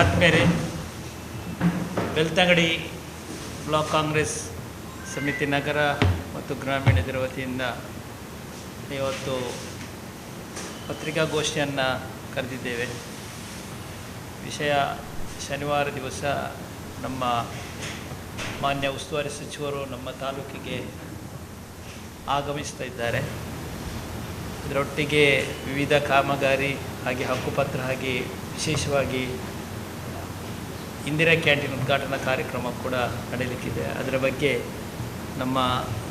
ಆದ್ಮೇಲೆ ಬೆಳ್ತಂಗಡಿ ಬ್ಲಾಕ್ ಕಾಂಗ್ರೆಸ್ ಸಮಿತಿ ನಗರ ಮತ್ತು ಗ್ರಾಮೀಣದರ ವತಿಯಿಂದ ಇವತ್ತು ಪತ್ರಿಕಾಗೋಷ್ಠಿಯನ್ನು ಕರೆದಿದ್ದೇವೆ. ವಿಷಯ ಶನಿವಾರ ದಿವಸ ನಮ್ಮ ಮಾನ್ಯ ಉಸ್ತುವಾರಿ ಸಚಿವರು ನಮ್ಮ ತಾಲೂಕಿಗೆ ಆಗಮಿಸ್ತಾ ಇದ್ದಾರೆ. ಇದರೊಟ್ಟಿಗೆ ವಿವಿಧ ಕಾಮಗಾರಿ ಹಾಗೆ ಹಕ್ಕುಪತ್ರ ಹಾಗೆ ವಿಶೇಷವಾಗಿ ಇಂದಿರಾ ಕ್ಯಾಂಟೀನ್ ಉದ್ಘಾಟನಾ ಕಾರ್ಯಕ್ರಮ ಕೂಡ ನಡೀಲಿಕ್ಕಿದೆ ಅದರ ಬಗ್ಗೆ ನಮ್ಮ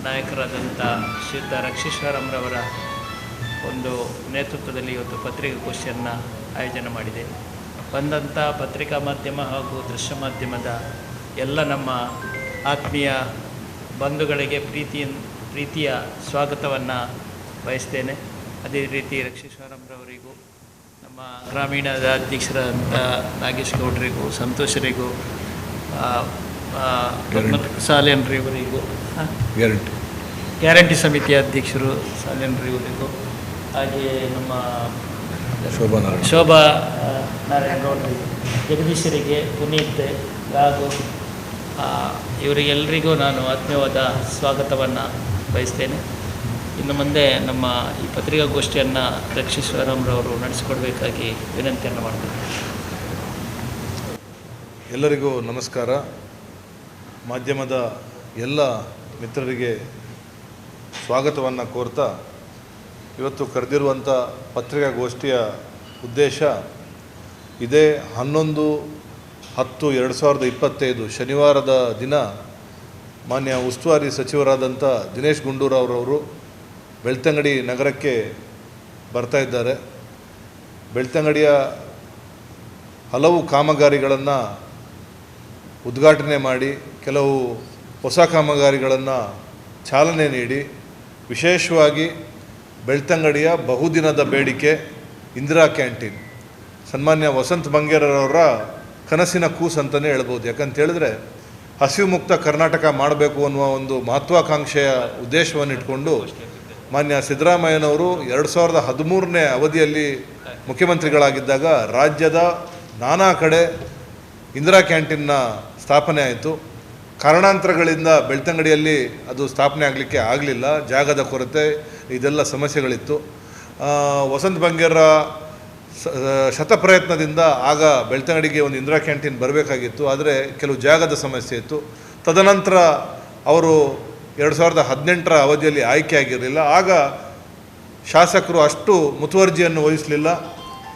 ನಾಯಕರಾದಂಥ ಶ್ರೀಯುತ ರಕ್ಷೇಶ್ವರಂರವರ ಒಂದು ನೇತೃತ್ವದಲ್ಲಿ ಇವತ್ತು ಪತ್ರಿಕಾಗೋಷ್ಠಿಯನ್ನು ಆಯೋಜನೆ ಮಾಡಿದೆ. ಬಂದಂಥ ಪತ್ರಿಕಾ ಮಾಧ್ಯಮ ಹಾಗೂ ದೃಶ್ಯ ಮಾಧ್ಯಮದ ಎಲ್ಲ ನಮ್ಮ ಆತ್ಮೀಯ ಬಂಧುಗಳಿಗೆ ಪ್ರೀತಿಯ ಪ್ರೀತಿಯ ಸ್ವಾಗತವನ್ನು ಬಯಸ್ತೇನೆ. ಅದೇ ರೀತಿ ರಕ್ಷೇಶ್ವರಂರವರಿಗೂ ನಮ್ಮ ಗ್ರಾಮೀಣದ ಅಧ್ಯಕ್ಷರಾದಂಥ ನಾಗೇಶ್ ಗೌಡ್ರಿಗೂ ಸಂತೋಷರಿಗೂ ಸಾಲೇನ್ರಿವರಿಗೂ ಗ್ಯಾರಂಟಿ ಗ್ಯಾರಂಟಿ ಸಮಿತಿಯ ಅಧ್ಯಕ್ಷರು ಸಾಲೇನ್ರಿವರಿಗೂ ಹಾಗೆಯೇ ನಮ್ಮ ಶೋಭಾ ನಾರಾಯಣ. ಶೋಭಾ ನಾರಾಯಣ ಗೌಡ್ರಿಗೆ ಜಗದೀಶರಿಗೆ ಪುನೀತ್ ಹಾಗೂ ಆ, ಇವರಿಗೆಲ್ಲರಿಗೂ ನಾನು ಆತ್ಮೀಯವಾದ ಸ್ವಾಗತವನ್ನು ಬಯಸ್ತೇನೆ. ಇನ್ನು ಮುಂದೆ ನಮ್ಮ ಈ ಪತ್ರಿಕಾಗೋಷ್ಠಿಯನ್ನು ರಕ್ಷೀಶ್ವರಂರವರು ನಡೆಸಿಕೊಡ್ಬೇಕಾಗಿ ವಿನಂತಿಯನ್ನು ಮಾಡ್ತೀನಿ. ಎಲ್ಲರಿಗೂ ನಮಸ್ಕಾರ. ಮಾಧ್ಯಮದ ಎಲ್ಲ ಮಿತ್ರರಿಗೆ ಸ್ವಾಗತವನ್ನು ಕೋರ್ತಾ ಇವತ್ತು ಕರೆದಿರುವಂಥ ಪತ್ರಿಕಾಗೋಷ್ಠಿಯ ಉದ್ದೇಶ ಇದೇ ಹನ್ನೊಂದು ಹತ್ತು ಎರಡು ಸಾವಿರದ ಇಪ್ಪತ್ತೈದು ಶನಿವಾರದ ದಿನ ಮಾನ್ಯ ಉಸ್ತುವಾರಿ ಸಚಿವರಾದಂಥ ದಿನೇಶ್ ಗುಂಡೂರಾವ್ರವರು ಬೆಳ್ತಂಗಡಿ ನಗರಕ್ಕೆ ಬರ್ತಾ ಇದ್ದಾರೆ. ಬೆಳ್ತಂಗಡಿಯ ಹಲವು ಕಾಮಗಾರಿಗಳನ್ನು ಉದ್ಘಾಟನೆ ಮಾಡಿ, ಕೆಲವು ಹೊಸ ಕಾಮಗಾರಿಗಳನ್ನು ಚಾಲನೆ ನೀಡಿ, ವಿಶೇಷವಾಗಿ ಬೆಳ್ತಂಗಡಿಯ ಬಹುದಿನದ ಬೇಡಿಕೆ ಇಂದಿರಾ ಕ್ಯಾಂಟೀನ್. ಸನ್ಮಾನ್ಯ ವಸಂತ್ ಬಂಗೇರರವರ ಕನಸಿನ ಕೂಸು ಅಂತಲೇ ಹೇಳ್ಬೋದು. ಯಾಕಂತೇಳಿದ್ರೆ ಹಸಿವು ಮುಕ್ತ ಕರ್ನಾಟಕ ಮಾಡಬೇಕು ಅನ್ನುವ ಒಂದು ಮಹತ್ವಾಕಾಂಕ್ಷೆಯ ಉದ್ದೇಶವನ್ನು ಇಟ್ಕೊಂಡು ಮಾನ್ಯ ಸಿದ್ದರಾಮಯ್ಯನವರು ಎರಡು ಸಾವಿರದ ಹದಿಮೂರನೇ ಅವಧಿಯಲ್ಲಿ ಮುಖ್ಯಮಂತ್ರಿಗಳಾಗಿದ್ದಾಗ ರಾಜ್ಯದ ನಾನಾ ಕಡೆ ಇಂದಿರಾ ಕ್ಯಾಂಟೀನ್ನ ಸ್ಥಾಪನೆ ಆಯಿತು. ಕಾರಣಾಂತರಗಳಿಂದ ಬೆಳ್ತಂಗಡಿಯಲ್ಲಿ ಅದು ಸ್ಥಾಪನೆ ಆಗಲಿಕ್ಕೆ ಆಗಲಿಲ್ಲ. ಜಾಗದ ಕೊರತೆ, ಇದೆಲ್ಲ ಸಮಸ್ಯೆಗಳಿತ್ತು. ವಸಂತ ಬಂಗೇರ ಶತಪ್ರಯತ್ನದಿಂದ ಆಗ ಬೆಳ್ತಂಗಡಿಗೆ ಒಂದು ಇಂದಿರಾ ಕ್ಯಾಂಟೀನ್ ಬರಬೇಕಾಗಿತ್ತು. ಆದರೆ ಕೆಲವು ಜಾಗದ ಸಮಸ್ಯೆ ಇತ್ತು. ತದನಂತರ ಅವರು ಎರಡು ಸಾವಿರದ ಹದಿನೆಂಟರ ಅವಧಿಯಲ್ಲಿ ಆಯ್ಕೆ ಆಗಿರಲಿಲ್ಲ ಆಗ ಶಾಸಕರು ಅಷ್ಟು ಮುತುವರ್ಜಿಯನ್ನು ವಹಿಸಲಿಲ್ಲ.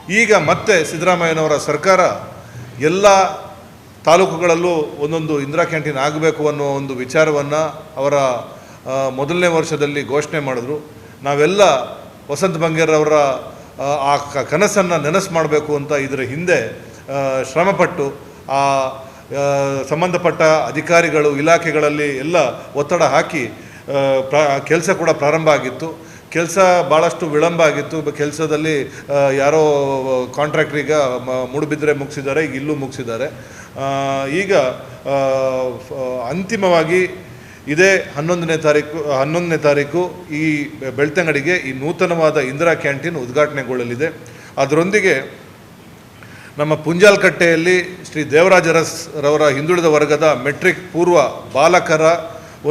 ಈಗ ಮತ್ತೆ ಸಿದ್ದರಾಮಯ್ಯನವರ ಸರ್ಕಾರ ಎಲ್ಲ ತಾಲೂಕುಗಳಲ್ಲೂ ಒಂದೊಂದು ಇಂದಿರಾ ಕ್ಯಾಂಟೀನ್ ಆಗಬೇಕು ಅನ್ನೋ ಒಂದು ವಿಚಾರವನ್ನು ಅವರ ಮೊದಲನೇ ವರ್ಷದಲ್ಲಿ ಘೋಷಣೆ ಮಾಡಿದ್ರು. ನಾವೆಲ್ಲ ವಸಂತ ಬಂಗೇರವರ ಆ, ಕನಸನ್ನು ನೆನಸು ಮಾಡಬೇಕು ಅಂತ ಇದರ ಹಿಂದೆ ಶ್ರಮಪಟ್ಟು ಆ, ಸಂಬಂಧಪಟ್ಟ ಅಧಿಕಾರಿಗಳು, ಇಲಾಖೆಗಳಲ್ಲಿ ಎಲ್ಲ ಒತ್ತಡ ಹಾಕಿ ಪ್ರ, ಕೆಲಸ ಕೂಡ ಪ್ರಾರಂಭ ಆಗಿತ್ತು. ಕೆಲಸ ಭಾಳಷ್ಟು ವಿಳಂಬ ಆಗಿತ್ತು. ಕೆಲಸದಲ್ಲಿ ಯಾರೋ ಕಾಂಟ್ರಾಕ್ಟ್ರೀಗ ಮೂಡುಬಿದ್ರೆ ಮುಗಿಸಿದ್ದಾರೆ, ಈಗ ಇಲ್ಲೂ ಮುಗಿಸಿದ್ದಾರೆ. ಈಗ ಅಂತಿಮವಾಗಿ ಇದೇ ಹನ್ನೊಂದನೇ ತಾರೀಕು ಹನ್ನೊಂದನೇ ತಾರೀಕು ಈ ಬೆಳ್ತಂಗಡಿಗೆ ಈ ನೂತನವಾದ ಇಂದಿರಾ ಕ್ಯಾಂಟೀನ್ ಉದ್ಘಾಟನೆಗೊಳ್ಳಲಿದೆ. ಅದರೊಂದಿಗೆ ನಮ್ಮ ಪುಂಜಾಲ್ಕಟ್ಟೆಯಲ್ಲಿ ಶ್ರೀ ದೇವರಾಜ ಅರಸ್ ರವರ ಹಿಂದುಳಿದ ವರ್ಗದ ಮೆಟ್ರಿಕ್ ಪೂರ್ವ ಬಾಲಕರ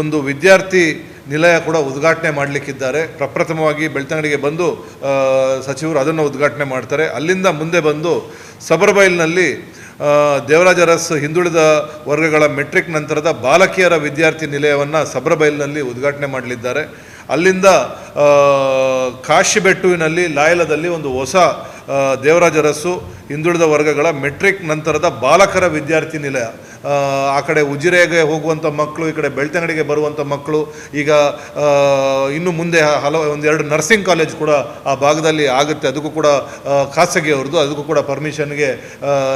ಒಂದು ವಿದ್ಯಾರ್ಥಿ ನಿಲಯ ಕೂಡ ಉದ್ಘಾಟನೆ ಮಾಡಲಿಕ್ಕಿದ್ದಾರೆ. ಪ್ರಪ್ರಥಮವಾಗಿ ಬೆಳ್ತಂಗಡಿಗೆ ಬಂದು ಸಚಿವರು ಅದನ್ನು ಉದ್ಘಾಟನೆ ಮಾಡ್ತಾರೆ. ಅಲ್ಲಿಂದ ಮುಂದೆ ಬಂದು ಸಬರ್ಬೈಲ್ನಲ್ಲಿ ದೇವರಾಜರಸ್ ಹಿಂದುಳಿದ ವರ್ಗಗಳ ಮೆಟ್ರಿಕ್ ನಂತರದ ಬಾಲಕಿಯರ ವಿದ್ಯಾರ್ಥಿ ನಿಲಯವನ್ನು ಸಬ್ರಬೈಲ್ನಲ್ಲಿ ಉದ್ಘಾಟನೆ ಮಾಡಲಿದ್ದಾರೆ. ಅಲ್ಲಿಂದ ಕಾಶಿಬೆಟ್ಟುವಿನಲ್ಲಿ, ಲಾಯಲದಲ್ಲಿ ಒಂದು ಹೊಸ ದೇವರಾಜ ಅರಸು ಹಿಂದುಳಿದ ವರ್ಗಗಳ ಮೆಟ್ರಿಕ್ ನಂತರದ ಬಾಲಕರ ವಿದ್ಯಾರ್ಥಿ ನಿಲಯ ಆ, ಕಡೆ ಉಜಿರೆಗೆ ಹೋಗುವಂಥ ಮಕ್ಕಳು ಈ ಕಡೆ ಬೆಳ್ತಂಗಡಿಗೆ ಬರುವಂಥ ಮಕ್ಕಳು ಈಗ ಇನ್ನು ಮುಂದೆ ಹಲವು ಒಂದೆರಡು ನರ್ಸಿಂಗ್ ಕಾಲೇಜ್ ಕೂಡ ಆ ಭಾಗದಲ್ಲಿ ಆಗುತ್ತೆ. ಅದಕ್ಕೂ ಕೂಡ ಖಾಸಗಿಯವ್ರದ್ದು ಅದಕ್ಕೂ ಕೂಡ ಪರ್ಮಿಷನ್ಗೆ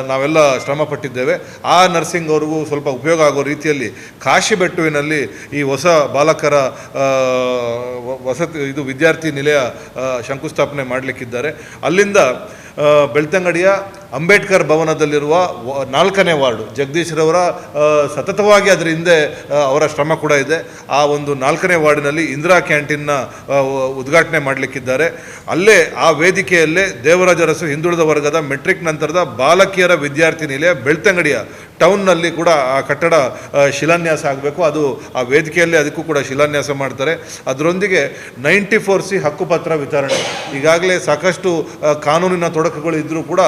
ನಾವೆಲ್ಲ ಶ್ರಮ ಪಟ್ಟಿದ್ದೇವೆ. ಆ ನರ್ಸಿಂಗ್ ಅವ್ರಿಗೂ ಸ್ವಲ್ಪ ಉಪಯೋಗ ಆಗೋ ರೀತಿಯಲ್ಲಿ ಕಾಶಿ ಬೆಟ್ಟುವಿನಲ್ಲಿ ಈ ಹೊಸ ಬಾಲಕರ ವಸತಿ ಇದು ವಿದ್ಯಾರ್ಥಿ ನಿಲಯ ಶಂಕುಸ್ಥಾಪನೆ ಮಾಡಲಿಕ್ಕಿದ್ದಾರೆ. ಅಲ್ಲಿಂದ ಬೆಳ್ತಂಗಡಿಯ ಅಂಬೇಡ್ಕರ್ ಭವನದಲ್ಲಿರುವ ನಾಲ್ಕನೇ ವಾರ್ಡು. ಜಗದೀಶ್ರವರ ಸತತವಾಗಿ ಅದರ ಹಿಂದೆ ಅವರ ಶ್ರಮ ಕೂಡ ಇದೆ. ಆ ಒಂದು ನಾಲ್ಕನೇ ವಾರ್ಡಿನಲ್ಲಿ ಇಂದಿರಾ ಕ್ಯಾಂಟೀನ್ನ ಉದ್ಘಾಟನೆ ಮಾಡಲಿಕ್ಕಿದ್ದಾರೆ. ಅಲ್ಲೇ, ಆ ವೇದಿಕೆಯಲ್ಲೇ ದೇವರಾಜರಸು ಹಿಂದುಳಿದ ವರ್ಗದ ಮೆಟ್ರಿಕ್ ನಂತರದ ಬಾಲಕಿಯರ ವಿದ್ಯಾರ್ಥಿ ನಿಲಯ ಬೆಳ್ತಂಗಡಿಯ ಟೌನ್ನಲ್ಲಿ ಕೂಡ ಆ ಕಟ್ಟಡ ಶಿಲಾನ್ಯಾಸ ಆಗಬೇಕು. ಅದು ಆ ವೇದಿಕೆಯಲ್ಲಿ ಅದಕ್ಕೂ ಕೂಡ ಶಿಲಾನ್ಯಾಸ ಮಾಡ್ತಾರೆ. ಅದರೊಂದಿಗೆ ನೈಂಟಿ ಫೋರ್ ಸಿ ಹಕ್ಕುಪತ್ರ ವಿತರಣೆ. ಈಗಾಗಲೇ ಸಾಕಷ್ಟು ಕಾನೂನಿನ ತೊಡಕುಗಳು ಇದ್ದರೂ ಕೂಡ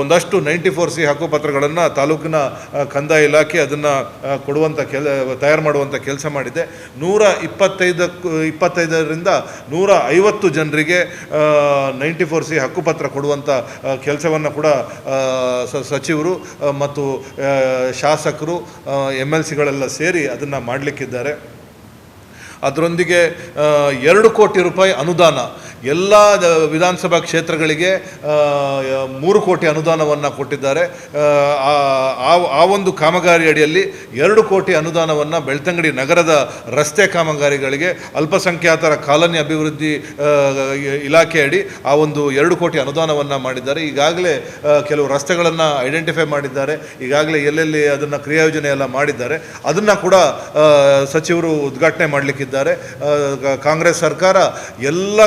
ಒಂದಷ್ಟು ನೈಂಟಿ ಫೋರ್ ಸಿ ಹಕ್ಕುಪತ್ರಗಳನ್ನು ತಾಲೂಕಿನ ಆ, ಕಂದಾಯ ಇಲಾಖೆ ಅದನ್ನು ಕೊಡುವಂಥ ಕೆಲ ತಯಾರು ಮಾಡುವಂಥ ಕೆಲಸ ಮಾಡಿದೆ. ನೂರ ಇಪ್ಪತ್ತೈದಕ್ಕೂ ಇಪ್ಪತ್ತೈದರಿಂದ ನೂರ ಐವತ್ತು ಜನರಿಗೆ ನೈಂಟಿ ಫೋರ್ ಸಿ ಹಕ್ಕುಪತ್ರ ಕೊಡುವಂಥ ಕೆಲಸವನ್ನು ಕೂಡ ಸಚಿವರು ಮತ್ತು ಶಾಸಕರು ಎಂ ಎಲ್ ಸಿಗಳೆಲ್ಲ ಸೇರಿ ಅದನ್ನು ಮಾಡಲಿಕ್ಕಿದ್ದಾರೆ. ಅದರೊಂದಿಗೆ ಎರಡು ಕೋಟಿ ರೂಪಾಯಿ ಅನುದಾನ. ಎಲ್ಲ ವಿಧಾನಸಭಾ ಕ್ಷೇತ್ರಗಳಿಗೆ ಮೂರು ಕೋಟಿ ಅನುದಾನವನ್ನು ಕೊಟ್ಟಿದ್ದಾರೆ. ಆ, ಒಂದು ಕಾಮಗಾರಿ ಅಡಿಯಲ್ಲಿ ಎರಡು ಕೋಟಿ ಅನುದಾನವನ್ನು ಬೆಳ್ತಂಗಡಿ ನಗರದ ರಸ್ತೆ ಕಾಮಗಾರಿಗಳಿಗೆ ಅಲ್ಪಸಂಖ್ಯಾತರ ಕಾಲನಿ ಅಭಿವೃದ್ಧಿ ಇಲಾಖೆ ಅಡಿ ಆ ಒಂದು ಎರಡು ಕೋಟಿ ಅನುದಾನವನ್ನು ಮಾಡಿದ್ದಾರೆ. ಈಗಾಗಲೇ ಕೆಲವು ರಸ್ತೆಗಳನ್ನು ಐಡೆಂಟಿಫೈ ಮಾಡಿದ್ದಾರೆ. ಈಗಾಗಲೇ ಎಲ್ಲೆಲ್ಲಿ ಅದನ್ನು ಕ್ರಿಯಾಯೋಜನೆ ಎಲ್ಲ ಮಾಡಿದ್ದಾರೆ. ಅದನ್ನು ಕೂಡ ಸಚಿವರು ಉದ್ಘಾಟನೆ ಮಾಡಲಿಕ್ಕಿದ್ದಾರೆ. ಕ- ಕಾಂಗ್ರೆಸ್ ಸರ್ಕಾರ ಎಲ್ಲ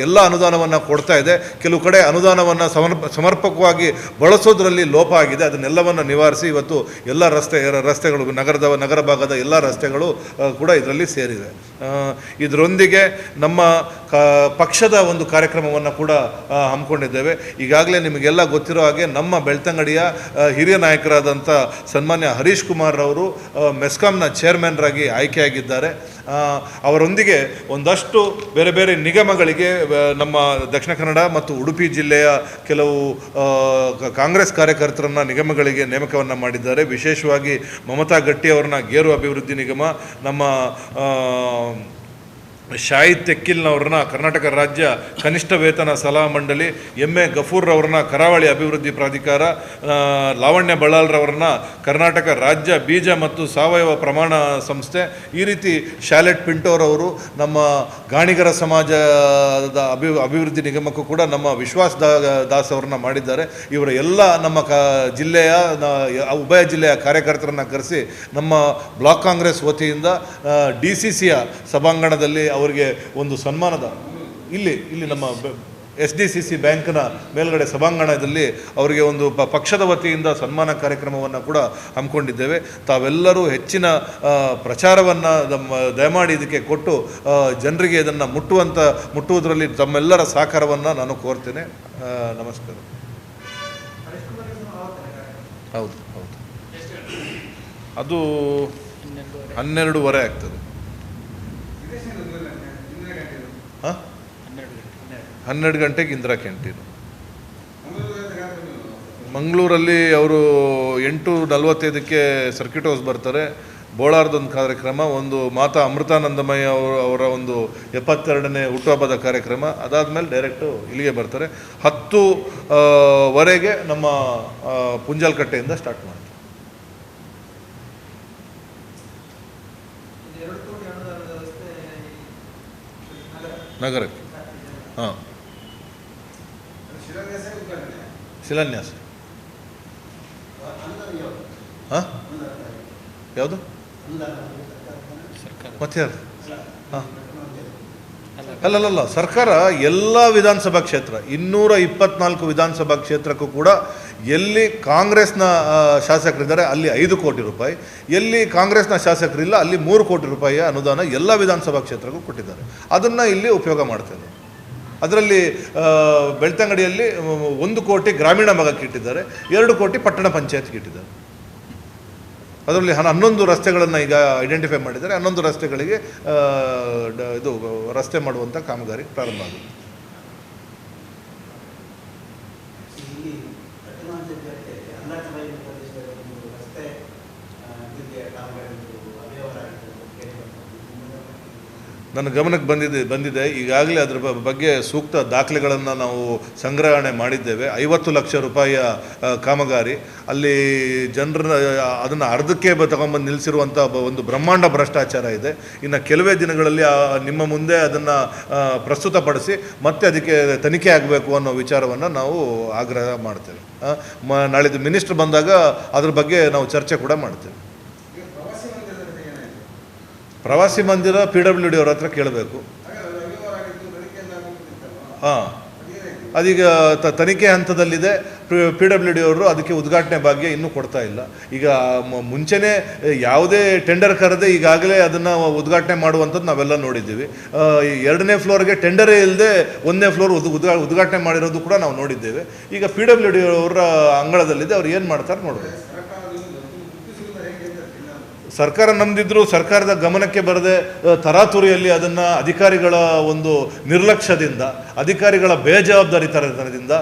ಎಲ್ಲ ಅನುದಾನವನ್ನು ಕೊಡ್ತಾ ಇದೆ. ಕೆಲವು ಕಡೆ ಅನುದಾನವನ್ನು ಸಮರ್ಪ, ಸಮರ್ಪಕವಾಗಿ ಬಳಸೋದ್ರಲ್ಲಿ ಲೋಪ ಆಗಿದೆ. ಅದನ್ನೆಲ್ಲವನ್ನು ನಿವಾರಿಸಿ ಇವತ್ತು ಎಲ್ಲ ರಸ್ತೆ, ರಸ್ತೆಗಳು, ನಗರದ, ನಗರ ಭಾಗದ ಎಲ್ಲ ರಸ್ತೆಗಳು ಕೂಡ ಇದರಲ್ಲಿ ಸೇರಿದೆ ಇದರೊಂದಿಗೆ ನಮ್ಮ ಪಕ್ಷದ ಒಂದು ಕಾರ್ಯಕ್ರಮವನ್ನು ಕೂಡ ಹಮ್ಮಿಕೊಂಡಿದ್ದೇವೆ. ಈಗಾಗಲೇ ನಿಮಗೆಲ್ಲ ಗೊತ್ತಿರೋ ಹಾಗೆ ನಮ್ಮ ಬೆಳ್ತಂಗಡಿಯ ಹಿರಿಯ ನಾಯಕರಾದಂಥ ಸನ್ಮಾನ್ಯ ಹರೀಶ್ ಕುಮಾರ್ ಅವರು ಮೆಸ್ಕಾಂನ ಚೇರ್ಮನ್ರಾಗಿ ಆಯ್ಕೆಯಾಗಿದ್ದಾರೆ. ಅವರೊಂದಿಗೆ ಒಂದಷ್ಟು ಬೇರೆ ಬೇರೆ ನಿಗಮಗಳಿಗೆ ನಮ್ಮ ದಕ್ಷಿಣ ಕನ್ನಡ ಮತ್ತು ಉಡುಪಿ ಜಿಲ್ಲೆಯ ಕೆಲವು ಕಾಂಗ್ರೆಸ್ ಕಾರ್ಯಕರ್ತರನ್ನು ನಿಗಮಗಳಿಗೆ ನೇಮಕವನ್ನು ಮಾಡಿದ್ದಾರೆ. ವಿಶೇಷವಾಗಿ ಮಮತಾ ಗಟ್ಟಿ ಅವರನ್ನ ಗೇರು ಅಭಿವೃದ್ಧಿ ನಿಗಮ, ನಮ್ಮ ಶಾಹಿದ್ ತೆಕ್ಕಿಲ್ನವ್ರನ್ನ ಕರ್ನಾಟಕ ರಾಜ್ಯ ಕನಿಷ್ಠ ವೇತನ ಸಲಹಾ ಮಂಡಳಿ ಎಂ ಎ ಗಫೂರ್ರವ್ರನ್ನ ಕರಾವಳಿ ಅಭಿವೃದ್ಧಿ ಪ್ರಾಧಿಕಾರ ಲಾವಣ್ಯ ಬಳ್ಳಾಲ್ರವ್ರನ್ನ ಕರ್ನಾಟಕ ರಾಜ್ಯ ಬೀಜ ಮತ್ತು ಸಾವಯವ ಪ್ರಮಾಣ ಸಂಸ್ಥೆ, ಈ ರೀತಿ ಶಾಲೆಟ್ ಪಿಂಟೋರವರು ನಮ್ಮ ಗಾಣಿಗರ ಸಮಾಜದ ಅಭಿ, ಅಭಿವೃದ್ಧಿ ನಿಗಮಕ್ಕೂ ಕೂಡ ನಮ್ಮ ವಿಶ್ವಾಸ್ ದಾ, ದಾಸ್ ಅವ್ರನ್ನ ಮಾಡಿದ್ದಾರೆ. ಇವರ ಎಲ್ಲ ನಮ್ಮ ಕ, ಜಿಲ್ಲೆಯ ಉಭಯ ಜಿಲ್ಲೆಯ ಕಾರ್ಯಕರ್ತರನ್ನ ಕರೆಸಿ ನಮ್ಮ ಬ್ಲಾಕ್ ಕಾಂಗ್ರೆಸ್ ವತಿಯಿಂದ ಡಿ ಸಿ ಸಿಯ ಸಭಾಂಗಣದಲ್ಲಿ ಅವರಿಗೆ ಒಂದು ಸನ್ಮಾನದ ಇಲ್ಲಿ ಇಲ್ಲಿ ನಮ್ಮ ಎಸ್ ಡಿ ಸಿ ಸಿ ಬ್ಯಾಂಕ್ನ ಮೇಲ್ಗಡೆ ಸಭಾಂಗಣದಲ್ಲಿ ಅವರಿಗೆ ಒಂದು ಪ, ಪಕ್ಷದ ವತಿಯಿಂದ ಸನ್ಮಾನ ಕಾರ್ಯಕ್ರಮವನ್ನು ಕೂಡ ಹಮ್ಮಿಕೊಂಡಿದ್ದೇವೆ. ತಾವೆಲ್ಲರೂ ಹೆಚ್ಚಿನ ಪ್ರಚಾರವನ್ನು ನಮ್ಮ ದಯಮಾಡಿ ಇದಕ್ಕೆ ಕೊಟ್ಟು ಜನರಿಗೆ ಇದನ್ನು ಮುಟ್ಟುವಂಥ ಮುಟ್ಟುವುದರಲ್ಲಿ ತಮ್ಮೆಲ್ಲರ ಸಹಕಾರವನ್ನು ನಾನು ಕೋರ್ತೇನೆ. ನಮಸ್ಕಾರ. ಹೌದು ಹೌದು. ಅದು ಹನ್ನೆರಡೂವರೆ ಆಗ್ತದೆ ಹಾಂ ಹನ್ನೆರಡು ಗಂಟೆಗೆ ಇಂದಿರಾ ಕ್ಯಾಂಟೀನು. ಮಂಗಳೂರಲ್ಲಿ ಅವರು ಎಂಟು ನಲ್ವತ್ತೈದಕ್ಕೆ ಸರ್ಕ್ಯೂಟ್ ಹೌಸ್ ಬರ್ತಾರೆ. ಬೋಳಾರ್ದೊಂದು ಕಾರ್ಯಕ್ರಮ ಒಂದು ಮಾತಾ ಅಮೃತಾನಂದಮಯ್ಯ ಅವರ ಅವರ ಒಂದು ಎಪ್ಪತ್ತೆರಡನೇ ಹುಟ್ಟುಹಬ್ಬದ ಕಾರ್ಯಕ್ರಮ. ಅದಾದಮೇಲೆ ಡೈರೆಕ್ಟು ಇಲ್ಲಿಗೆ ಬರ್ತಾರೆ. ಹತ್ತು ಆ, ವರೆಗೆ ನಮ್ಮ ಪುಂಜಲ್ಕಟ್ಟೆಯಿಂದ ಪುಂಜಾಲ್ಕಟ್ಟೆಯಿಂದ ಸ್ಟಾರ್ಟ್ ಮಾಡ್ತಾರೆ. ನಗರಕ್ಕೆ. ಹಾಂ. ಶಿಲಾನ್ಯಾಸ. ಹಾಂ? ಯಾವುದು? ಮತ್ತೆ ಯಾರು ಹಾಂ. ಅಲ್ಲಲ್ಲ ಸರ್ಕಾರ ಎಲ್ಲ ವಿಧಾನಸಭಾ ಕ್ಷೇತ್ರ, ಇನ್ನೂರ ಇಪ್ಪತ್ನಾಲ್ಕು ವಿಧಾನಸಭಾ ಕ್ಷೇತ್ರಕ್ಕೂ ಕೂಡ ಎಲ್ಲಿ ಕಾಂಗ್ರೆಸ್ನ ಶಾಸಕರಿದ್ದಾರೆ, ಅಲ್ಲಿ ಐದು ಕೋಟಿ ರೂಪಾಯಿ, ಎಲ್ಲಿ ಕಾಂಗ್ರೆಸ್ನ ಶಾಸಕರಿಲ್ಲ, ಅಲ್ಲಿ ಮೂರು ಕೋಟಿ ರೂಪಾಯಿಯ ಅನುದಾನ ಎಲ್ಲ ವಿಧಾನಸಭಾ ಕ್ಷೇತ್ರಕ್ಕೂ ಕೊಟ್ಟಿದ್ದಾರೆ. ಅದನ್ನು ಇಲ್ಲಿ ಉಪಯೋಗ ಮಾಡ್ತೇವೆ ಅದರಲ್ಲಿ ಬೆಳ್ತಂಗಡಿಯಲ್ಲಿ ಒಂದು ಕೋಟಿ ಗ್ರಾಮೀಣ ಭಾಗಕ್ಕೆ ಇಟ್ಟಿದ್ದಾರೆ, ಎರಡು ಕೋಟಿ ಪಟ್ಟಣ ಪಂಚಾಯತ್ಗೆ ಇಟ್ಟಿದ್ದಾರೆ. ಅದರಲ್ಲಿ ಹನ್ನ- ಹನ್ನೊಂದು ರಸ್ತೆಗಳನ್ನು ಈಗ ಐಡೆಂಟಿಫೈ ಮಾಡಿದ್ದಾರೆ. ಹನ್ನೊಂದು ರಸ್ತೆಗಳಿಗೆ ಇದು, ರಸ್ತೆ ಮಾಡುವಂಥ ಕಾಮಗಾರಿ ಪ್ರಾರಂಭ ಆಗುತ್ತೆ ಇಲ್ಲಿ ಪಟ್ಟಣಾಂತರ ಜಾಗದಲ್ಲಿ ಅನ್ನಾಟಬೈಲು ಪ್ರದೇಶದಲ್ಲಿ ಒಂದು ರಸ್ತೆ ಆ, ಅಭಿವೃದ್ಧಿಯ ಕಾಮಗಾರಿ ಒಂದು ಅವ್ಯವಹಾರ ಆಗಿದ್ದು ಕೇಳಿ ಬಂತು. ನನ್ನ ಗಮನಕ್ಕೆ ಬಂದಿದೆ ಬಂದಿದೆ. ಈಗಾಗಲೇ ಅದರ ಬಗ್ಗೆ ಸೂಕ್ತ ದಾಖಲೆಗಳನ್ನು ನಾವು ಸಂಗ್ರಹಣೆ ಮಾಡಿದ್ದೇವೆ. ಐವತ್ತು ಲಕ್ಷ ರೂಪಾಯಿಯ ಕಾಮಗಾರಿ. ಅಲ್ಲಿ ಜನರ ಅದನ್ನು ಅರ್ಧಕ್ಕೆ ತಗೊಂಬಂದು ನಿಲ್ಲಿಸಿರುವಂಥ ಒಂದು ಬ್ರಹ್ಮಾಂಡ ಭ್ರಷ್ಟಾಚಾರ ಇದೆ. ಇನ್ನು ಕೆಲವೇ ದಿನಗಳಲ್ಲಿ ನಿಮ್ಮ ಮುಂದೆ ಅದನ್ನು ಪ್ರಸ್ತುತಪಡಿಸಿ ಮತ್ತೆ ಅದಕ್ಕೆ ತನಿಖೆ ಆಗಬೇಕು ಅನ್ನೋ ವಿಚಾರವನ್ನು ನಾವು ಆಗ್ರಹ ಮಾಡ್ತೇವೆ. ನಾಳಿದ್ದು ಮಿನಿಸ್ಟ್ರ್ ಬಂದಾಗ ಅದ್ರ ಬಗ್ಗೆ ನಾವು ಚರ್ಚೆ ಕೂಡ ಮಾಡ್ತೇವೆ ಈಗ ಪ್ರವಾಸಿ ಮಂದಿರದ ಕಥೆ ಏನಾಯ್ತು ಪ್ರವಾಸಿ ಮಂದಿರ ಪಿ ಡಬ್ಲ್ಯೂ ಡಿ ಅವ್ರ ಹತ್ರ ಕೇಳಬೇಕು. ಹಾಂ. ಅದೀಗ ತನಿಖೆ ಹಂತದಲ್ಲಿದೆ. ಪಿ ಡಬ್ಲ್ಯೂ ಡಿ ಅವರು ಅದಕ್ಕೆ ಉದ್ಘಾಟನೆ ಭಾಗ್ಯ ಇನ್ನೂ ಕೊಡ್ತಾ ಇಲ್ಲ. ಈಗ ಮುಂಚೆನೇ ಯಾವುದೇ ಟೆಂಡರ್ ಕರೆದೇ ಈಗಾಗಲೇ ಅದನ್ನು ಉದ್ಘಾಟನೆ ಮಾಡುವಂಥದ್ದು ನಾವೆಲ್ಲ ನೋಡಿದ್ದೀವಿ. ಎರಡನೇ ಫ್ಲೋರ್ಗೆ ಟೆಂಡರೇ ಇಲ್ಲದೆ ಒಂದನೇ ಫ್ಲೋರ್ ಉದ್, ಉದ್ಘಾ, ಉದ್ಘಾಟನೆ ಮಾಡಿರೋದು ಕೂಡ ನಾವು ನೋಡಿದ್ದೇವೆ. ಈಗ ಪಿ ಡಬ್ಲ್ಯೂ ಡಿ ಅವರ ಅಂಗಳದಲ್ಲಿದೆ, ಅವ್ರು ಏನು ಮಾಡ್ತಾರೆ ನೋಡಬೇಕು ಸರ್ಕಾರದಿಂದ ಗುರುತಿಸುವುದು ಹೇಗೆ ಅಂತ ಇಲ್ಲ ಸರ್ಕಾರ ನಂಬಿದ್ರು ಸರ್ಕಾರದ ಗಮನಕ್ಕೆ ಬರದೆ ತರಾತುರಿಯಲ್ಲಿ ಅದನ್ನು ಅಧಿಕಾರಿಗಳ ಒಂದು ನಿರ್ಲಕ್ಷ್ಯದಿಂದ, ಅಧಿಕಾರಿಗಳ ಬೇಜವಾಬ್ದಾರಿ ತರದಿಂದ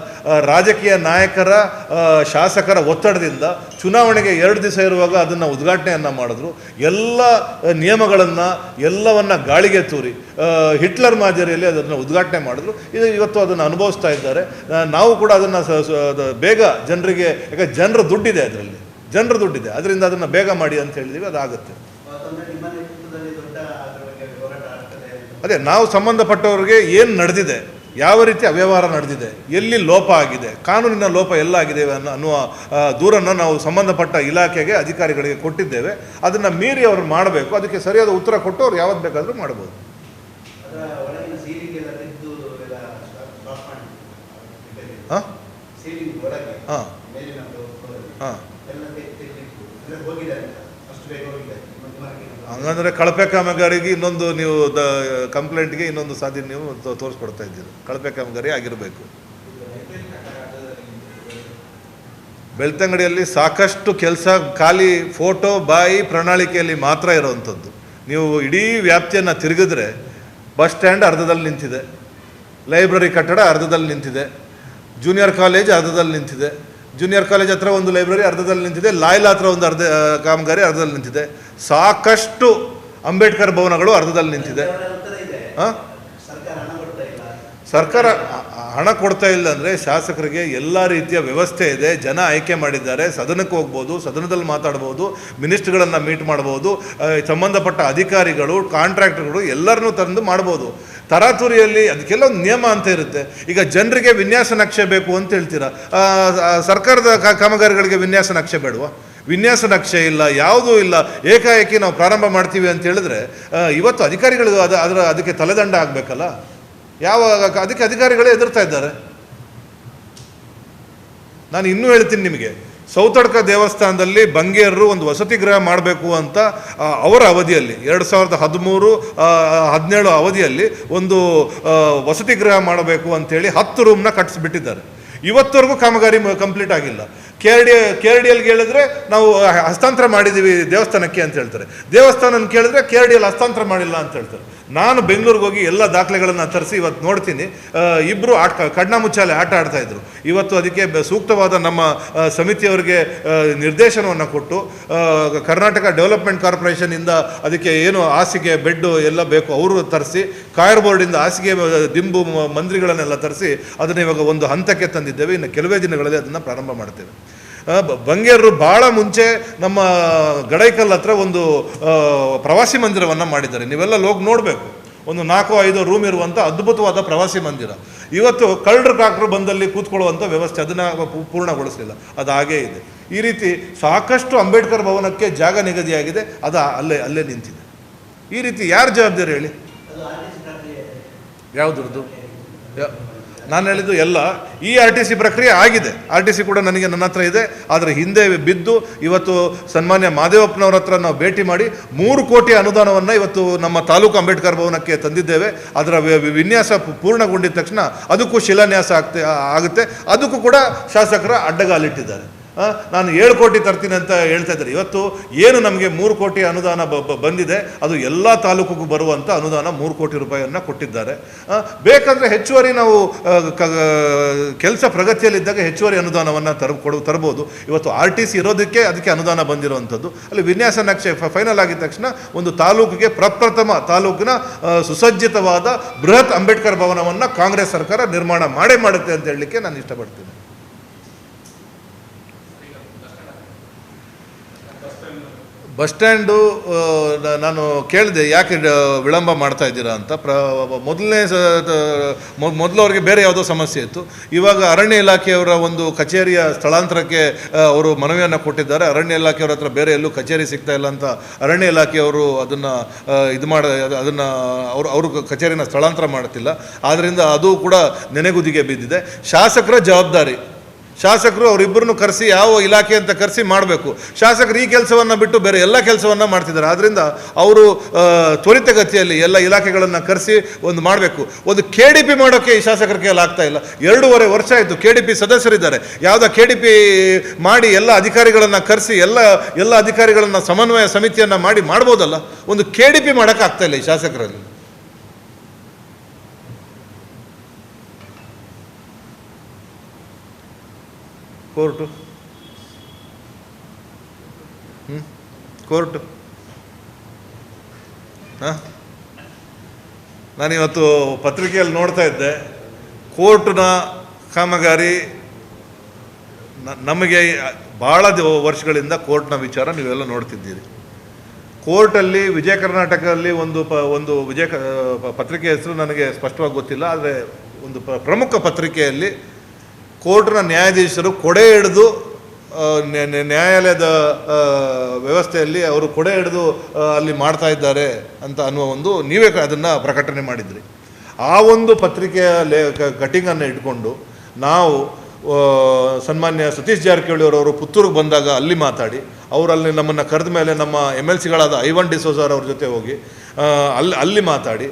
ರಾಜಕೀಯ ನಾಯಕರ ಶಾಸಕರ ಒತ್ತಡದಿಂದ ಚುನಾವಣೆಗೆ ಎರಡು ದಿವಸ ಇರುವಾಗ ಅದನ್ನು ಉದ್ಘಾಟನೆಯನ್ನು ಮಾಡಿದ್ರು. ಎಲ್ಲ ನಿಯಮಗಳನ್ನು, ಎಲ್ಲವನ್ನ ಗಾಳಿಗೆ ತೂರಿ ಹಿಟ್ಲರ್ ಮಾದರಿಯಲ್ಲಿ ಅದನ್ನು ಉದ್ಘಾಟನೆ ಮಾಡಿದ್ರು. ಇದು ಇವತ್ತು ಅದನ್ನು ಅನುಭವಿಸ್ತಾ ಇದ್ದಾರೆ. ನಾವು ಕೂಡ ಅದನ್ನು ಬೇಗ ಜನರಿಗೆ ಯಾಕೆ ಜನರ ದುಡ್ಡಿದೆ ಅದರಲ್ಲಿ. ಜನರ ದುಡ್ಡಿದೆ. ಅದರಿಂದ ಅದನ್ನು ಬೇಗ ಮಾಡಿ ಅಂತ ಹೇಳಿದೀವಿ ಅದಾಗುತ್ತೆ. ಅದೇ ನಾವು ಸಂಬಂಧಪಟ್ಟವರಿಗೆ ಏನು ನಡೆದಿದೆ ಯಾವ ರೀತಿ ಅವ್ಯವಹಾರ ನಡೆದಿದೆ ಎಲ್ಲಿ ಲೋಪ ಆಗಿದೆ ಕಾನೂನಿನ ಲೋಪ ಎಲ್ಲ ಆಗಿದೆ ಅನ್ನೋ ಅನ್ನುವ ದೂರನ್ನು ನಾವು ಸಂಬಂಧಪಟ್ಟ ಇಲಾಖೆಗೆ ಅಧಿಕಾರಿಗಳಿಗೆ ಕೊಟ್ಟಿದ್ದೇವೆ. ಅದನ್ನು ಮೀರಿ ಅವರು ಮಾಡಬೇಕು. ಅದಕ್ಕೆ ಸರಿಯಾದ ಉತ್ತರ ಕೊಟ್ಟು ಅವ್ರು ಯಾವತ್ತು ಬೇಕಾದರೂ ಮಾಡ್ಬೋದು. ಹಾಂ ಹಾಂ ಹಾಂ ಎಲ್ಲ ತೆಗೆ- ತೆಗೆದಿಟ್ಟು ಅಂದ್ರೆ ಹೋಗಿದ್ದಾರೆ ಅಂತ. ಅಷ್ಟು ಬೇಗ ಹೋಗಿದ್ದಾರೆ ನಿಮ್ಮ ಮನೆಗೆ ಹಂಗಂದ್ರೆ ಕಳಪೆ ಕಾಮಗಾರಿಗೆ ಇನ್ನೊಂದು ನೀವು ದ, ಕಂಪ್ಲೇಂಟ್ಗೆ ಇನ್ನೊಂದು ಸಾಧ್ಯ ನೀವು ತೋರಿಸ್ಕೊಡ್ತಾ ಇದ್ದೀರಿ. ಕಳಪೆ ಕಾಮಗಾರಿ ಆಗಿರಬೇಕು. ಬೆಳ್ತಂಗಡಿಯಲ್ಲಿ ಸಾಕಷ್ಟು ಕೆಲಸ, ಖಾಲಿ ಫೋಟೋ, ಬಾಯಿ, ಪ್ರಣಾಳಿಕೆಯಲ್ಲಿ ಮಾತ್ರ ಇರುವಂಥದ್ದು. ನೀವು ಇಡೀ ವ್ಯಾಪ್ತಿಯನ್ನು ತಿರುಗಿದ್ರೆ ಬಸ್ ಸ್ಟ್ಯಾಂಡ್ ಅರ್ಧದಲ್ಲಿ ನಿಂತಿದೆ. ಲೈಬ್ರರಿ ಕಟ್ಟಡ ಅರ್ಧದಲ್ಲಿ ನಿಂತಿದೆ. ಜೂನಿಯರ್ ಕಾಲೇಜ್ ಅರ್ಧದಲ್ಲಿ ನಿಂತಿದೆ. ಜೂನಿಯರ್ ಕಾಲೇಜ್ ಹತ್ರ ಒಂದು ಲೈಬ್ರರಿ ಅರ್ಧದಲ್ಲಿ ನಿಂತಿದೆ. ಲಾಯ್ಲಾ ಹತ್ರ ಒಂದು ಅರ್ಧ ಕಾಮಗಾರಿ ಅರ್ಧದಲ್ಲಿ ನಿಂತಿದೆ. ಸಾಕಷ್ಟು ಅಂಬೇಡ್ಕರ್ ಭವನಗಳು ಅರ್ಧದಲ್ಲಿ ನಿಂತಿದೆ. ಸರ್ಕಾರ ಹಣ ಕೊಡ್ತಾ ಇಲ್ಲ ಅಂದರೆ ಶಾಸಕರಿಗೆ ಎಲ್ಲ ರೀತಿಯ ವ್ಯವಸ್ಥೆ ಇದೆ. ಜನ ಆಯ್ಕೆ ಮಾಡಿದ್ದಾರೆ. ಸದನಕ್ಕೆ ಹೋಗ್ಬೋದು, ಸದನದಲ್ಲಿ ಮಾತಾಡ್ಬೋದು, ಮಿನಿಸ್ಟ್ರುಗಳನ್ನು ಮೀಟ್ ಮಾಡ್ಬೋದು ಸಂಬಂಧಪಟ್ಟ ಅಧಿಕಾರಿಗಳು ಕಾಂಟ್ರಾಕ್ಟರ್ಗಳು ಎಲ್ಲರನ್ನೂ ತಂದು ಮಾಡ್ಬೋದು. ತರಾತುರಿಯಲ್ಲಿ ಅದಕ್ಕೆಲ್ಲ ಒಂದು ನಿಯಮ ಅಂತ ಇರುತ್ತೆ. ಈಗ ಜನರಿಗೆ ವಿನ್ಯಾಸ ನಕ್ಷೆ ಬೇಕು ಅಂತ ಹೇಳ್ತೀರಾ? ಸರ್ಕಾರದ ಕಾಮಗಾರಿಗಳಿಗೆ ವಿನ್ಯಾಸ ನಕ್ಷೆ ಬೇಡುವ? ವಿನ್ಯಾಸ ನಕ್ಷೆ ಇಲ್ಲ, ಯಾವುದೂ ಇಲ್ಲ. ಏಕಾಏಕಿ ನಾವು ಪ್ರಾರಂಭ ಮಾಡ್ತೀವಿ ಅಂತ ಹೇಳಿದ್ರೆ ಇವತ್ತು ಅಧಿಕಾರಿಗಳು ಅದು, ಅದರ, ಅದಕ್ಕೆ ತಲೆದಂಡ ಆಗಬೇಕಲ್ಲ? ಯಾವ, ಅದಕ್ಕೆ ಅಧಿಕಾರಿಗಳೇ ಎದುರ್ತಾ ಇದ್ದಾರೆ? ನಾನು ಇನ್ನೂ ಹೇಳ್ತೀನಿ ನಿಮಗೆ. ಸೌತಡ್ಕ ದೇವಸ್ಥಾನದಲ್ಲಿ ಬಂಗೇರರು ಒಂದು ವಸತಿ ಗೃಹ ಮಾಡಬೇಕು ಅಂತ ಅವರ ಅವಧಿಯಲ್ಲಿ, ಎರಡು ಸಾವಿರದ ಹದಿಮೂರು ಹದಿನೇಳು ಅವಧಿಯಲ್ಲಿ ಒಂದು ವಸತಿ ಗೃಹ ಮಾಡಬೇಕು ಅಂಥೇಳಿ ಹತ್ತು ರೂಮ್ನ ಕಟ್ಟಿಸ್ಬಿಟ್ಟಿದ್ದಾರೆ ಇವತ್ತವರೆಗೂ ಕಾಮಗಾರಿ ಕಂಪ್ಲೀಟ್ ಆಗಿಲ್ಲ. K R D K R D ಎಲ್ಗೆ ಹೇಳಿದ್ರೆ ನಾವು ಹಸ್ತಾಂತರ ಮಾಡಿದ್ದೀವಿ ದೇವಸ್ಥಾನಕ್ಕೆ ಅಂತ ಹೇಳ್ತಾರೆ. ದೇವಸ್ಥಾನ ಕೇಳಿದ್ರೆ ಕೆ ಆರ್ ಡಿ ಎಲ್ ಹಸ್ತಾಂತರ ಮಾಡಿಲ್ಲ ಅಂತ ಹೇಳ್ತಾರೆ. ನಾನು ಬೆಂಗಳೂರಿಗೆ ಹೋಗಿ ಎಲ್ಲ ದಾಖಲೆಗಳನ್ನು ತರಿಸಿ ಇವತ್ತು ನೋಡ್ತೀನಿ. ಇಬ್ಬರು ಆಟ, ಕಣ್ಣ ಮುಚ್ಚಾಲೆ ಆಟ ಆಡ್ತಾ ಇದ್ರು. ಇವತ್ತು ಅದಕ್ಕೆ ಸೂಕ್ತವಾದ ನಮ್ಮ ಸಮಿತಿಯವರಿಗೆ ನಿರ್ದೇಶನವನ್ನು ಕೊಟ್ಟು ಕರ್ನಾಟಕ ಡೆವಲಪ್ಮೆಂಟ್ ಕಾರ್ಪೊರೇಷನಿಂದ ಅದಕ್ಕೆ ಏನು ಹಾಸಿಗೆ, ಬೆಡ್ಡು ಎಲ್ಲ ಬೇಕು ಅವರು ತರಿಸಿ, ಕಾಯರ್ ಬೋರ್ಡಿಂದ ಹಾಸಿಗೆ ದಿಂಬು ಮಂತ್ರಿಗಳನ್ನೆಲ್ಲ ತರಿಸಿ ಅದನ್ನು ಇವಾಗ ಒಂದು ಹಂತಕ್ಕೆ ತಂದಿದ್ದೇವೆ. ಇನ್ನು ಕೆಲವೇ ದಿನಗಳಲ್ಲಿ ಅದನ್ನು ಪ್ರಾರಂಭ ಮಾಡ್ತೇವೆ. ಬಂಗೇರರು ಭಾಳ ಮುಂಚೆ ನಮ್ಮ ಗಡೈಕಲ್ ಹತ್ರ ಒಂದು ಪ್ರವಾಸಿ ಮಂದಿರವನ್ನು ಮಾಡಿದ್ದಾರೆ. ನೀವೆಲ್ಲ ಹೋಗಿ ನೋಡಬೇಕು. ಒಂದು ನಾಲ್ಕು, ಐದು ರೂಮ್ ಇರುವಂಥ ಅದ್ಭುತವಾದ ಪ್ರವಾಸಿ ಮಂದಿರ. ಇವತ್ತು ಕಳ್ಳರು, ಕಾಕರು ಬಂದಲ್ಲಿ ಕೂತ್ಕೊಳ್ಳುವಂಥ ವ್ಯವಸ್ಥೆ ಅದನ್ನು ಪೂರ್ಣಗೊಳಿಸಲಿಲ್ಲ. ಅದು ಹಾಗೇ ಇದೆ. ಈ ರೀತಿ ಸಾಕಷ್ಟು ಅಂಬೇಡ್ಕರ್ ಭವನಕ್ಕೆ ಜಾಗ ನಿಗದಿಯಾಗಿದೆ. ಅದು ಅಲ್ಲೇ ಅಲ್ಲೇ ನಿಂತಿದೆ. ಈ ರೀತಿ ಯಾರು ಜವಾಬ್ದಾರಿ ಹೇಳಿ? ಯಾವುದ್ರದ್ದು? ನಾನು ಹೇಳಿದ್ದು ಎಲ್ಲ ಈ ಆರ್ ಟಿ ಸಿ ಪ್ರಕ್ರಿಯೆ ಆಗಿದೆ. ಆರ್ ಟಿ ಸಿ ಕೂಡ ನನಗೆ ನನ್ನ ಹತ್ರ ಇದೆ. ಆದರೆ ಹಿಂದೆ ಬಿದ್ದು ಇವತ್ತು ಸನ್ಮಾನ್ಯ ಮಾದೇವಪ್ಪನವ್ರ ಹತ್ರ ನಾವು ಭೇಟಿ ಮಾಡಿ ಮೂರು ಕೋಟಿ ಅನುದಾನವನ್ನು ಇವತ್ತು ನಮ್ಮ ತಾಲೂಕು ಅಂಬೇಡ್ಕರ್ ಭವನಕ್ಕೆ ತಂದಿದ್ದೇವೆ. ಅದರ ವಿನ್ಯಾಸ ಪೂರ್ಣಗೊಂಡಿದ ತಕ್ಷಣ ಅದಕ್ಕೂ ಶಿಲಾನ್ಯಾಸ ಆಗ್ತೆ ಆಗುತ್ತೆ. ಅದಕ್ಕೂ ಕೂಡ ಶಾಸಕರ ಅಡ್ಡಗಾಲಿಟ್ಟಿದ್ದಾರೆ. ನಾನು ಏಳು ಕೋಟಿ ತರ್ತೀನಿ ಅಂತ ಹೇಳ್ತಾ ಇದ್ದಾರೆ. ಇವತ್ತು ಏನು ನಮಗೆ ಮೂರು ಕೋಟಿ ಅನುದಾನ ಬಂದಿದೆ, ಅದು ಎಲ್ಲ ತಾಲೂಕಿಗೂ ಬರುವಂಥ ಅನುದಾನ ಮೂರು ಕೋಟಿ ರೂಪಾಯಿಯನ್ನು ಕೊಟ್ಟಿದ್ದಾರೆ. ಬೇಕಂದರೆ ಹೆಚ್ಚುವರಿ ನಾವು ಕೆಲಸ ಪ್ರಗತಿಯಲ್ಲಿದ್ದಾಗ ಹೆಚ್ಚುವರಿ ಅನುದಾನವನ್ನು ತರ, ಕೊಡು, ತರ್ಬೋದು. ಇವತ್ತು ಆರ್ ಟಿ ಸಿ ಇರೋದಕ್ಕೆ ಅದಕ್ಕೆ ಅನುದಾನ ಬಂದಿರುವಂಥದ್ದು. ಅಲ್ಲಿ ವಿನ್ಯಾಸ ನಕ್ಷೆ ಫೈನಲ್ ಆಗಿದ ತಕ್ಷಣ ಒಂದು ತಾಲೂಕಿಗೆ ಪ್ರಪ್ರಥಮ ತಾಲೂಕಿನ ಸುಸಜ್ಜಿತವಾದ ಬೃಹತ್ ಅಂಬೇಡ್ಕರ್ ಭವನವನ್ನು ಕಾಂಗ್ರೆಸ್ ಸರ್ಕಾರ ನಿರ್ಮಾಣ ಮಾಡೇ ಮಾಡುತ್ತೆ ಅಂತ ಹೇಳಲಿಕ್ಕೆ ನಾನು ಇಷ್ಟಪಡ್ತೀನಿ. ಬಸ್ ಸ್ಟ್ಯಾಂಡು ನಾನು ಕೇಳಿದೆ, ಯಾಕೆ ವಿಳಂಬ ಮಾಡ್ತಾ ಇದ್ದೀರಾ ಅಂತ. ಪ್ರ ಮೊದಲನೇ ಸ ಮೊದಲು ಅವ್ರಿಗೆ ಬೇರೆ ಯಾವುದೋ ಸಮಸ್ಯೆ ಇತ್ತು. ಇವಾಗ ಅರಣ್ಯ ಇಲಾಖೆಯವರ ಒಂದು ಕಚೇರಿಯ ಸ್ಥಳಾಂತರಕ್ಕೆ ಅವರು ಮನವಿಯನ್ನು ಕೊಟ್ಟಿದ್ದಾರೆ. ಅರಣ್ಯ ಇಲಾಖೆಯವ್ರ ಹತ್ರ ಬೇರೆ ಎಲ್ಲೂ ಕಚೇರಿ ಸಿಗ್ತಾ ಇಲ್ಲ ಅಂತ ಅರಣ್ಯ ಇಲಾಖೆಯವರು ಅದನ್ನು ಇದು ಮಾಡ, ಅದನ್ನು ಅವರು ಅವರು ಕಚೇರಿನ ಸ್ಥಳಾಂತರ ಮಾಡ್ತಿಲ್ಲ. ಆದ್ದರಿಂದ ಅದು ಕೂಡ ನೆನೆಗುದಿಗೆ ಬಿದ್ದಿದೆ. ಶಾಸಕರ ಜವಾಬ್ದಾರಿ. ಶಾಸಕರು ಅವರಿಬ್ಬರನ್ನು ಕರೆಸಿ ಯಾವ ಇಲಾಖೆ ಅಂತ ಕರೆಸಿ ಮಾಡಬೇಕು. ಶಾಸಕರು ಈ ಕೆಲಸವನ್ನು ಬಿಟ್ಟು ಬೇರೆ ಎಲ್ಲ ಕೆಲಸವನ್ನು ಮಾಡ್ತಿದ್ದಾರೆ. ಆದ್ದರಿಂದ ಅವರು ತ್ವರಿತಗತಿಯಲ್ಲಿ ಎಲ್ಲ ಇಲಾಖೆಗಳನ್ನು ಕರೆಸಿ ಒಂದು ಮಾಡಬೇಕು. ಒಂದು ಕೆ ಡಿ ಪಿ ಮಾಡೋಕ್ಕೆ ಈ ಶಾಸಕರ ಕೈಯಲ್ಲಿ ಆಗ್ತಾ ಇಲ್ಲ. ಎರಡೂವರೆ ವರ್ಷ ಆಯಿತು ಕೆ ಡಿ ಪಿ ಸದಸ್ಯರಿದ್ದಾರೆ. ಯಾವುದೋ ಕೆ ಡಿ ಪಿ ಮಾಡಿ ಎಲ್ಲ ಅಧಿಕಾರಿಗಳನ್ನು ಕರೆಸಿ ಎಲ್ಲ ಎಲ್ಲ ಅಧಿಕಾರಿಗಳನ್ನು ಸಮನ್ವಯ ಸಮಿತಿಯನ್ನು ಮಾಡಿ ಮಾಡ್ಬೋದಲ್ಲ? ಒಂದು ಕೆ ಡಿ ಪಿ ಮಾಡೋಕ್ಕಾಗ್ತಾ ಇಲ್ಲ ಈ ಶಾಸಕರಲ್ಲಿ. ಕೋರ್ಟು? ಹ್ಞೂ ಕೋರ್ಟು? ಹಾಂ? ನಾನಿವತ್ತು ಪತ್ರಿಕೆಯಲ್ಲಿ ನೋಡ್ತಾ ಇದ್ದೆ. ಕೋರ್ಟ್ನ ಕಾಮಗಾರಿ ನಮಗೆ ಭಾಳ ವರ್ಷಗಳಿಂದ ಕೋರ್ಟ್ನ ವಿಚಾರ ನೀವೆಲ್ಲ ನೋಡ್ತಿದ್ದೀರಿ. ಕೋರ್ಟಲ್ಲಿ ವಿಜಯ ಕರ್ನಾಟಕದಲ್ಲಿ ಒಂದು ಪ, ಒಂದು ವಿಜಯ ಪತ್ರಿಕೆ ಹೆಸರು ನನಗೆ ಸ್ಪಷ್ಟವಾಗಿ ಗೊತ್ತಿಲ್ಲ, ಆದರೆ ಒಂದು ಪ್ರ- ಪ್ರಮುಖ ಪತ್ರಿಕೆಯಲ್ಲಿ ಕೋರ್ಟ್ನ ನ್ಯಾಯಾಧೀಶರು ಕೊಡೆ ಹಿಡಿದು ನ್ಯಾಯಾಲಯದ ವ್ಯವಸ್ಥೆಯಲ್ಲಿ ಅವರು ಕೊಡೆ ಹಿಡಿದು ಅಲ್ಲಿ ಮಾಡ್ತಾ ಇದ್ದಾರೆ ಅಂತ ಅನ್ನುವ ಒಂದು ನೀವೇ ಅದನ್ನು ಪ್ರಕಟಣೆ ಮಾಡಿದ್ರಿ. ಆ ಒಂದು ಪತ್ರಿಕೆಯ ಲೇ ಕಟಿಂಗನ್ನು ಇಟ್ಕೊಂಡು ನಾವು ಸನ್ಮಾನ್ಯ ಸತೀಶ್ ಜಾರಕಿಹೊಳಿ ಅವರವರು ಪುತ್ತೂರಿಗೆ ಬಂದಾಗ ಅಲ್ಲಿ ಮಾತಾಡಿ, ಅವರಲ್ಲಿ ನಮ್ಮನ್ನು ಕರೆದ ಮೇಲೆ ನಮ್ಮ ಎಂ ಎಲ್ ಸಿಗಳಾದ ಐವನ್ ಡಿಸೋಜಾರ್ ಅವ್ರ ಜೊತೆ ಹೋಗಿ ಅಲ್ಲಿ ಅಲ್ಲಿ ಮಾತಾಡಿ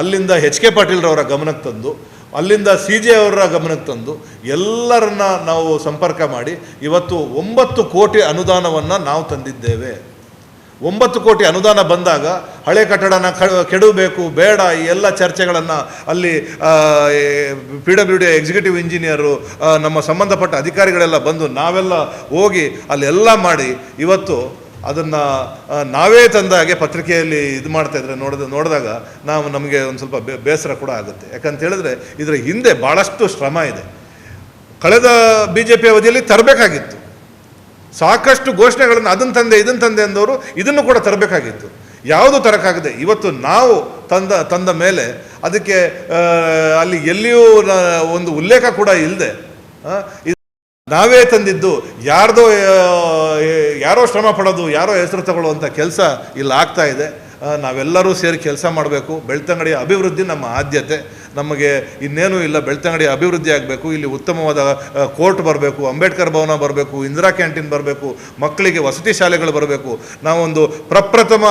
ಅಲ್ಲಿಂದ ಎಚ್ ಕೆ ಪಾಟೀಲ್ರವರ ಗಮನಕ್ಕೆ ತಂದು ಅಲ್ಲಿಂದ ಸಿ ಜೆ ಅವರ ಗಮನಕ್ಕೆ ತಂದು ಎಲ್ಲರನ್ನ ನಾವು ಸಂಪರ್ಕ ಮಾಡಿ ಇವತ್ತು ಒಂಬತ್ತು ಕೋಟಿ ಅನುದಾನವನ್ನು ನಾವು ತಂದಿದ್ದೇವೆ. ಒಂಬತ್ತು ಕೋಟಿ ಅನುದಾನ ಬಂದಾಗ ಹಳೆ ಕಟ್ಟಡನ ಕೆಡಬೇಕು ಬೇಡ, ಈ ಎಲ್ಲ ಚರ್ಚೆಗಳನ್ನು ಅಲ್ಲಿ P W D executive engineer ನಮ್ಮ ಸಂಬಂಧಪಟ್ಟ ಅಧಿಕಾರಿಗಳೆಲ್ಲ ಬಂದು ನಾವೆಲ್ಲ ಹೋಗಿ ಅಲ್ಲೆಲ್ಲ ಮಾಡಿ ಇವತ್ತು ಅದನ್ನು ನಾವೇ ತಂದ ಹಾಗೆ ಪತ್ರಿಕೆಯಲ್ಲಿ ಇದು ಮಾಡ್ತಾ ಇದ್ರೆ ನೋಡಿದ, ನೋಡಿದಾಗ ನಾವು ನಮಗೆ ಒಂದು ಸ್ವಲ್ಪ ಬೇಸರ ಕೂಡ ಆಗುತ್ತೆ. ಯಾಕಂತ ಹೇಳಿದ್ರೆ ಇದರ ಹಿಂದೆ ಭಾಳಷ್ಟು ಶ್ರಮ ಇದೆ. ಕಳೆದ ಬಿ ಜೆ ಪಿ ಅವಧಿಯಲ್ಲಿ ತರಬೇಕಾಗಿತ್ತು. ಸಾಕಷ್ಟು ಘೋಷಣೆಗಳನ್ನು ಅದನ್ನು ತಂದೆ ಇದನ್ನು ತಂದೆ ಅಂದವರು ಇದನ್ನು ಕೂಡ ತರಬೇಕಾಗಿತ್ತು. ಯಾವುದು ತರಕಾಗದೆ ಇವತ್ತು ನಾವು ತಂದ ತಂದ ಮೇಲೆ ಅದಕ್ಕೆ ಅಲ್ಲಿ ಎಲ್ಲಿಯೂ ಒಂದು ಉಲ್ಲೇಖ ಕೂಡ ಇಲ್ಲದೆ ನಾವೇ ತಂದಿದ್ದು, ಯಾರ್ದೋ ಯಾರೋ ಶ್ರಮ ಪಡೋದು, ಯಾರೋ ಹೆಸರು ತಗೊಳ್ಳುವಂಥ ಕೆಲಸ ಇಲ್ಲಿ ಆಗ್ತಾ ಇದೆ. ನಾವೆಲ್ಲರೂ ಸೇರಿ ಕೆಲಸ ಮಾಡಬೇಕು. ಬೆಳ್ತಂಗಡಿಯ ಅಭಿವೃದ್ಧಿ ನಮ್ಮ ಆದ್ಯತೆ. ನಮಗೆ ಇನ್ನೇನು ಇಲ್ಲ, ಬೆಳ್ತಂಗಡಿ ಅಭಿವೃದ್ಧಿ ಆಗಬೇಕು, ಇಲ್ಲಿ ಉತ್ತಮವಾದ ಕೋರ್ಟ್ ಬರಬೇಕು, ಅಂಬೇಡ್ಕರ್ ಭವನ ಬರಬೇಕು, ಇಂದಿರಾ ಕ್ಯಾಂಟೀನ್ ಬರಬೇಕು, ಮಕ್ಕಳಿಗೆ ವಸತಿ ಶಾಲೆಗಳು ಬರಬೇಕು. ನಾವೊಂದು ಪ್ರಪ್ರಥಮ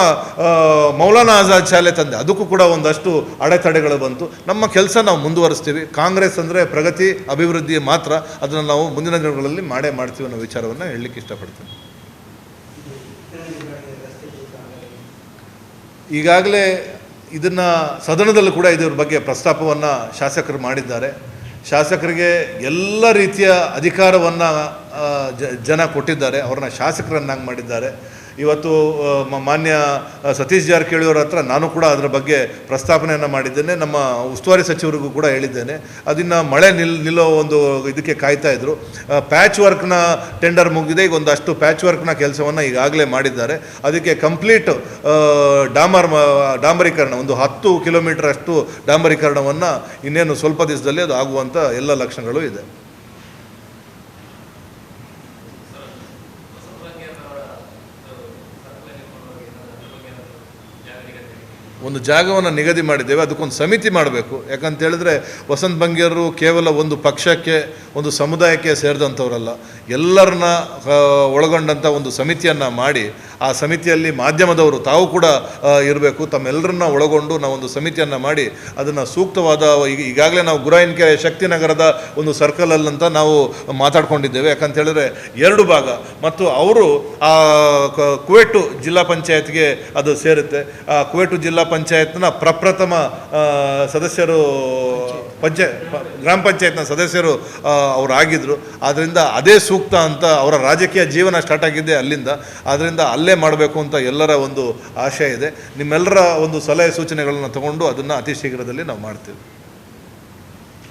ಮೌಲಾನಾ ಆಜಾದ್ ಶಾಲೆ ತಂದೆ, ಅದಕ್ಕೂ ಕೂಡ ಒಂದಷ್ಟು ಅಡೆತಡೆಗಳು ಬಂತು. ನಮ್ಮ ಕೆಲಸ ನಾವು ಮುಂದುವರಿಸ್ತೀವಿ. ಕಾಂಗ್ರೆಸ್ ಅಂದರೆ ಪ್ರಗತಿ, ಅಭಿವೃದ್ಧಿ ಮಾತ್ರ. ಅದನ್ನು ನಾವು ಮುಂದಿನ ದಿನಗಳಲ್ಲಿ ಮಾಡೇ ಮಾಡ್ತೀವಿ ಅನ್ನೋ ವಿಚಾರವನ್ನು ಹೇಳಲಿಕ್ಕೆ ಇಷ್ಟಪಡ್ತೀನಿ. ಈಗಾಗಲೇ ಇದನ್ನು ಸದನದಲ್ಲೂ ಕೂಡ ಇದ್ರ ಬಗ್ಗೆ ಪ್ರಸ್ತಾಪವನ್ನು ಶಾಸಕರು ಮಾಡಿದ್ದಾರೆ. ಶಾಸಕರಿಗೆ ಎಲ್ಲ ರೀತಿಯ ಅಧಿಕಾರವನ್ನು ಜನ ಕೊಟ್ಟಿದ್ದಾರೆ. ಅವ್ರನ್ನ ಶಾಸಕರನ್ನಾಗಿ ಮಾಡಿದ್ದಾರೆ. ಇವತ್ತು ಮಾನ್ಯ ಸತೀಶ್ ಜಾರಕಿಹೊಳಿಯವರ ಹತ್ರ ನಾನು ಕೂಡ ಅದರ ಬಗ್ಗೆ ಪ್ರಸ್ತಾಪನೆಯನ್ನು ಮಾಡಿದ್ದೇನೆ. ನಮ್ಮ ಉಸ್ತುವಾರಿ ಸಚಿವರಿಗೂ ಕೂಡ ಹೇಳಿದ್ದೇನೆ. ಅದನ್ನು ಮಳೆ ನಿಲ್, ನಿಲ್ಲೋ ಒಂದು ಇದಕ್ಕೆ ಕಾಯ್ತಾ ಇದ್ದರು ಪ್ಯಾಚ್ ವರ್ಕ್ನ ಟೆಂಡರ್ ಮುಗಿದೆ ಈಗ ಒಂದಷ್ಟು ಪ್ಯಾಚ್ ವರ್ಕ್ನ ಕೆಲಸವನ್ನು ಈಗಾಗಲೇ ಮಾಡಿದ್ದಾರೆ. ಅದಕ್ಕೆ ಕಂಪ್ಲೀಟ್ ಡಾಮರ್ ಡಾಂಬರೀಕರಣ, ಒಂದು ಹತ್ತು ಕಿಲೋಮೀಟರ್ ಅಷ್ಟು ಡಾಂಬರೀಕರಣವನ್ನು ಇನ್ನೇನು ಸ್ವಲ್ಪ ದಿವಸದಲ್ಲಿ ಅದು ಆಗುವಂಥ ಎಲ್ಲ ಲಕ್ಷಣಗಳು ಇದೆ. ಒಂದು ಜಾಗವನ್ನು ನಿಗದಿ ಮಾಡಿದ್ದೇವೆ, ಅದಕ್ಕೊಂದು ಸಮಿತಿ ಮಾಡಬೇಕು. ಯಾಕಂತೇಳಿದ್ರೆ ವಸಂತ ಬಂಗೇರು ಕೇವಲ ಒಂದು ಪಕ್ಷಕ್ಕೆ, ಒಂದು ಸಮುದಾಯಕ್ಕೆ ಸೇರಿದಂಥವರಲ್ಲ. ಎಲ್ಲರನ್ನ ಒಳಗೊಂಡಂಥ ಒಂದು ಸಮಿತಿಯನ್ನು ಮಾಡಿ, ಆ ಸಮಿತಿಯಲ್ಲಿ ಮಾಧ್ಯಮದವರು ತಾವು ಕೂಡ ಇರಬೇಕು. ತಮ್ಮೆಲ್ಲರನ್ನ ಒಳಗೊಂಡು ನಾವೊಂದು ಸಮಿತಿಯನ್ನು ಮಾಡಿ, ಅದನ್ನು ಸೂಕ್ತವಾದ ಈಗ ಈಗಾಗಲೇ ನಾವು ಗುರಾಯಿನ್ಕೆರೆ ಶಕ್ತಿನಗರದ ಒಂದು ಸರ್ಕಲಲ್ಲಂತ ನಾವು ಮಾತಾಡ್ಕೊಂಡಿದ್ದೇವೆ. ಯಾಕಂತ ಹೇಳಿದ್ರೆ ಎರಡು ಭಾಗ. ಮತ್ತು ಅವರು, ಆ ಕುವೆಟು ಜಿಲ್ಲಾ ಪಂಚಾಯತ್ಗೆ ಅದು ಸೇರುತ್ತೆ. ಆ ಕುವೆಟು ಜಿಲ್ಲಾ ಪಂಚಾಯತ್ನ ಪ್ರಪ್ರಥಮ ಸದಸ್ಯರು ಪಂಚಾಯತ್, ಗ್ರಾಮ ಪಂಚಾಯತ್ನ ಸದಸ್ಯರು ಅವರಾಗಿದ್ದರು ಆದ್ದರಿಂದ ಅದೇ ಸೂಕ್ತ ಅಂತ ಅವರ ರಾಜಕೀಯ ಜೀವನ ಸ್ಟಾರ್ಟ್ ಆಗಿದ್ದೆ ಅಲ್ಲಿಂದ. ಆದ್ದರಿಂದ ಅಲ್ಲೇ ಮಾಡಬೇಕು ಅಂತ ಎಲ್ಲರ ಒಂದು ಆಶಯ ಇದೆ. ನಿಮ್ಮೆಲ್ಲರ ಒಂದು ಸಲಹೆ ಸೂಚನೆಗಳನ್ನು ತಗೊಂಡು ಅದನ್ನು ಅತಿ ಶೀಘ್ರದಲ್ಲಿ ನಾವು ಮಾಡ್ತೀವಿ.